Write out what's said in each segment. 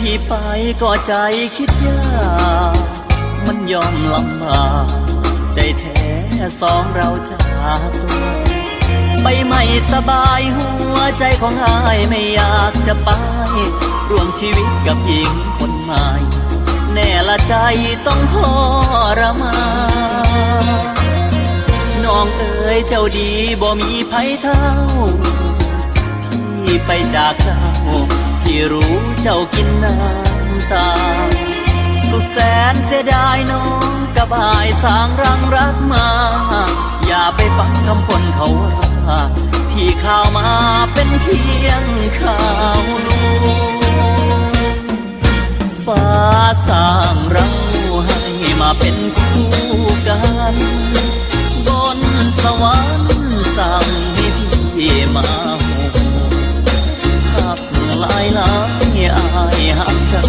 พี่ไปก็ใจคิดยากมันยอมลำบากใจแท้สองเราจากตัวไปไม่สบายหัวใจของอายไม่อยากจะไปร่วมชีวิตกับหญิงคนใหม่ แน่ละใจต้องทรมานน้องเอ๋ยเจ้าดีบ่มีภัยเท่า พี่ไปจากเจ้า พี่รู้เจ้ากินน้ำตา สุดแสนเสียดายน้องกับอายสร้างรังรักมา อย่าไปฟังคำคนเขาว่าที่ข่าวมาเป็นเพียงข่าวลวงฟ้าสร้างเราให้มาเป็นคู่กัน บนสวรรค์สั่งให้พี่มา หลายหลายอายหักเจ้า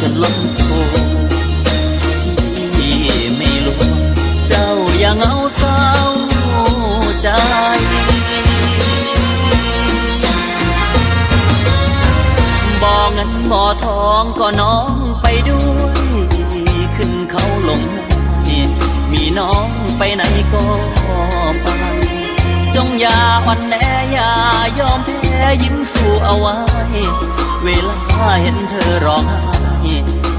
จนล้นโซพี่ไม่ลวงเจ้าอย่าเหงาเศร้าใจบ่อเงินบ่อทองก็น้องไปด้วย ขึ้นเขาลงมีน้องไปไหนก็ไปจงอย่าอ่อนแออย่ายอมแพ้ยิ้มสู้เอาไว้ เวลาเห็นเธอร้องไห้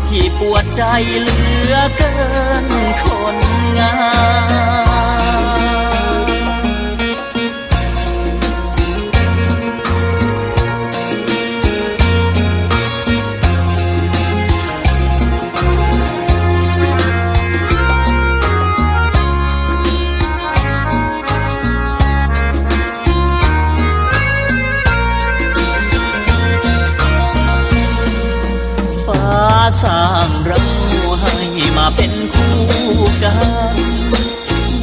พี่ปวดใจเหลือเกินคนงามางเราให้มาเป็นคู่กัน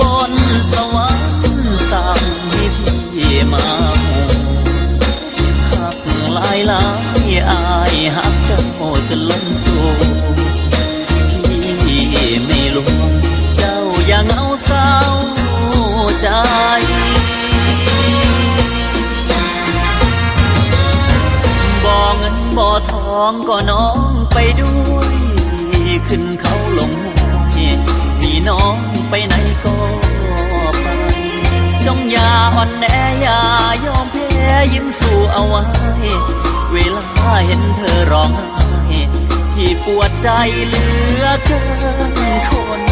บนสวรรค์สั่งให้พี่มาหูหักลายลายอายหักเจ้าจนล้นสูงพี่ไม่ลวงเจ้าอย่าเงาเศร้าใจบ่เงินบ่อทองก็น้องไปด้วย ขึ้นเขาลงห้วยมีน้องไปไหนก็ไป จงอย่าอ่อนแออย่ายอมแพ้ยิ้มสู้เอาไว้ เวลาเห็นเธอร้องไห้ที่ปวดใจเหลือเกินคน